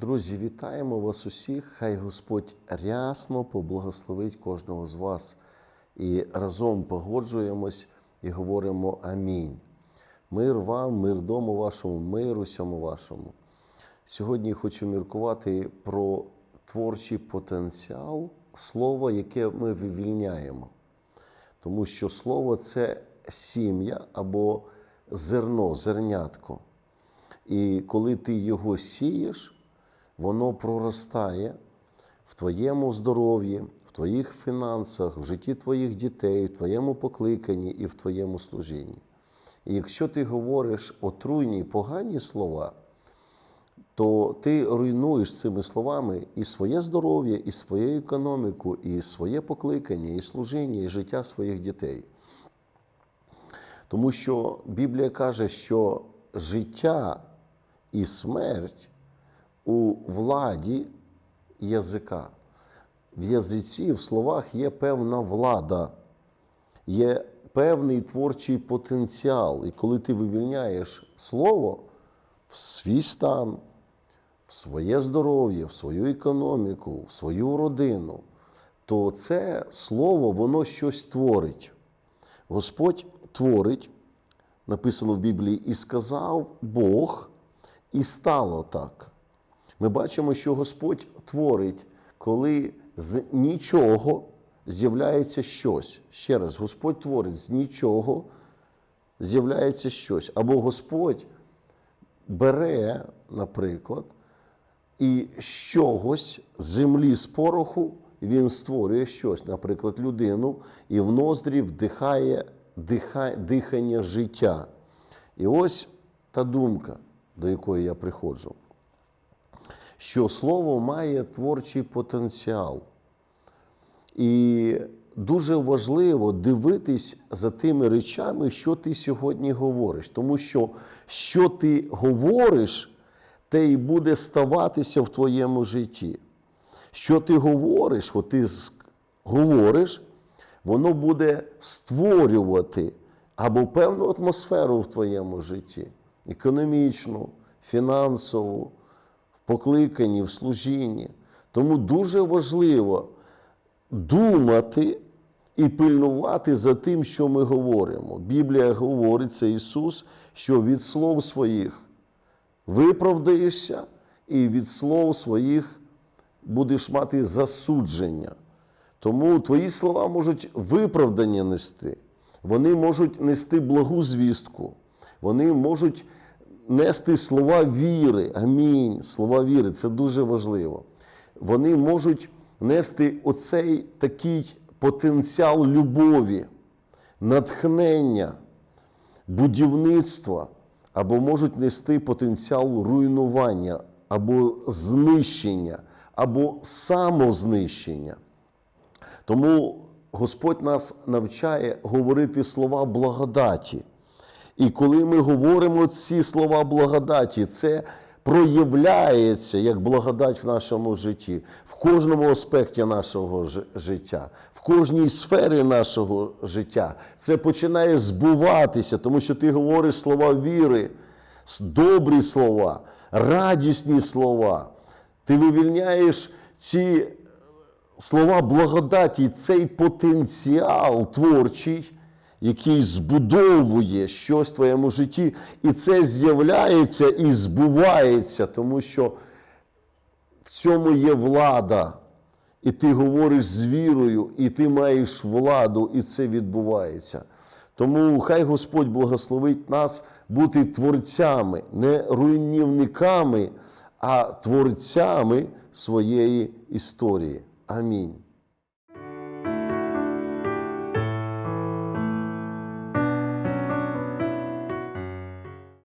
Друзі, вітаємо вас усіх. Хай Господь рясно поблагословить кожного з вас. І разом погоджуємось і говоримо Амінь. Мир вам, мир дому вашому, мир усьому вашому. Сьогодні хочу міркувати про творчий потенціал слова, яке ми вивільняємо. Тому що слово це сім'я або зерно, зернятко. І коли ти його сієш, воно проростає в твоєму здоров'ї, в твоїх фінансах, в житті твоїх дітей, в твоєму покликанні і в твоєму служінні. І якщо ти говориш отруйні, погані слова, то ти руйнуєш цими словами і своє здоров'я, і свою економіку, і своє покликання, і служіння, і життя своїх дітей. Тому що Біблія каже, що життя і смерть у владі язика. В язиці, в словах є певна влада, є певний творчий потенціал. І коли ти вивільняєш слово в свій стан, в своє здоров'я, в свою економіку, в свою родину, то це слово воно щось творить. Господь творить, написано в Біблії, і сказав Бог, і стало так. Ми бачимо, що Господь творить, коли з нічого з'являється щось. Ще раз, Господь творить з нічого з'являється щось. Або Господь бере, наприклад, і з чогось з землі з пороху він створює щось, наприклад, людину, і в ноздрі вдихає диха- дихання життя. І ось та думка, до якої я приходжу, що слово має творчий потенціал. І дуже важливо дивитись за тими речами, що ти сьогодні говориш. Тому що що ти говориш, те й буде ставатися в твоєму житті. Що ти говориш, от ти говориш, воно буде створювати або певну атмосферу в твоєму житті, економічну, фінансову, в покликанні, в служінні. Тому дуже важливо думати і пильнувати за тим, що ми говоримо. Біблія говорить, це Ісус, що від слов своїх виправдаєшся, і від слов своїх будеш мати засудження. Тому твої слова можуть виправдання нести, вони можуть нести благу звістку, вони можуть нести слова віри. Амінь. Слова віри це дуже важливо. Вони можуть нести оцей такий потенціал любові, натхнення, будівництва, або можуть нести потенціал руйнування, або знищення, або самознищення. Тому Господь нас навчає говорити слова благодаті. І коли ми говоримо ці слова благодаті, це проявляється як благодать в нашому житті, в кожному аспекті нашого життя, в кожній сфері нашого життя. Це починає збуватися, тому що ти говориш слова віри, добрі слова, радісні слова. Ти вивільняєш ці слова благодаті, цей потенціал творчий, який збудовує щось в твоєму житті, і це з'являється і збувається, тому що в цьому є влада. І ти говориш з вірою, і ти маєш владу, і це відбувається. Тому хай Господь благословить нас бути творцями, не руйнівниками, а творцями своєї історії. Амінь.